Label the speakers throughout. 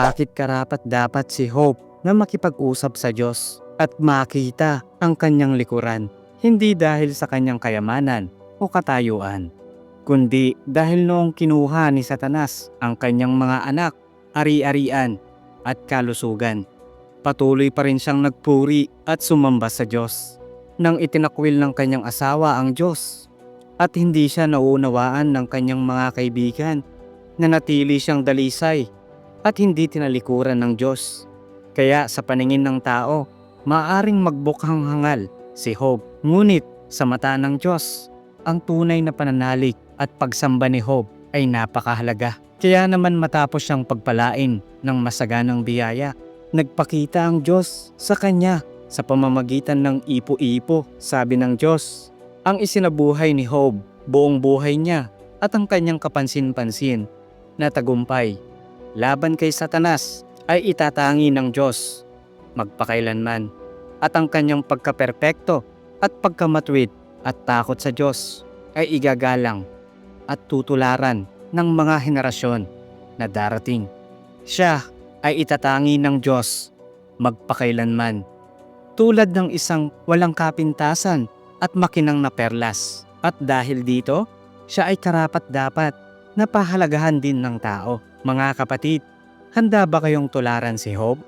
Speaker 1: Bakit karapat dapat si Hope na makipag-usap sa Diyos at makita ang kanyang likuran? Hindi dahil sa kanyang kayamanan o katayuan, kundi dahil noong kinuha ni Satanas ang kanyang mga anak, ari-arian at kalusugan. Patuloy pa rin siyang nagpuri at sumamba sa Diyos nang itinakwil ng kanyang asawa ang Diyos at hindi siya nauunawaan ng kanyang mga kaibigan na natili siyang dalisay at hindi tinalikuran ng Diyos. Kaya sa paningin ng tao, maaring magbukhang hangal si Hope. Ngunit sa mata ng Diyos, ang tunay na pananalig at pagsamba ni Hope ay napakahalaga. Kaya naman matapos siyang pagpalain ng masaganang biyaya, nagpakita ang Diyos sa kanya sa pamamagitan ng ipo-ipo, sabi ng Diyos. Ang isinabuhay ni Hope, buong buhay niya at ang kanyang kapansin-pansin na tagumpay laban kay Satanas ay itatangi ng Diyos magpakailanman at ang kanyang pagkaperpekto at pagkamatwid at takot sa Diyos ay igagalang at tutularan ng mga henerasyon na darating. Siya ay itatangi ng Diyos magpakailanman tulad ng isang walang kapintasan at makinang na perlas. At dahil dito, siya ay karapat dapat na pahalagahan din ng tao. Mga kapatid, handa ba kayong tularan si Job?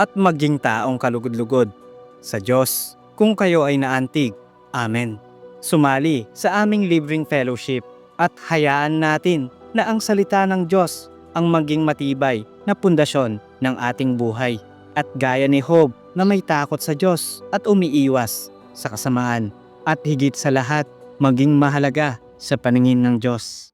Speaker 1: At maging taong kalugod-lugod sa Diyos kung kayo ay naantig. Amen. Sumali sa aming libreng fellowship at hayaan natin na ang salita ng Diyos ang maging matibay na pundasyon ng ating buhay. At gaya ni Job na may takot sa Diyos at umiiwas sa kasamaan. At higit sa lahat, maging mahalaga sa paningin ng Diyos.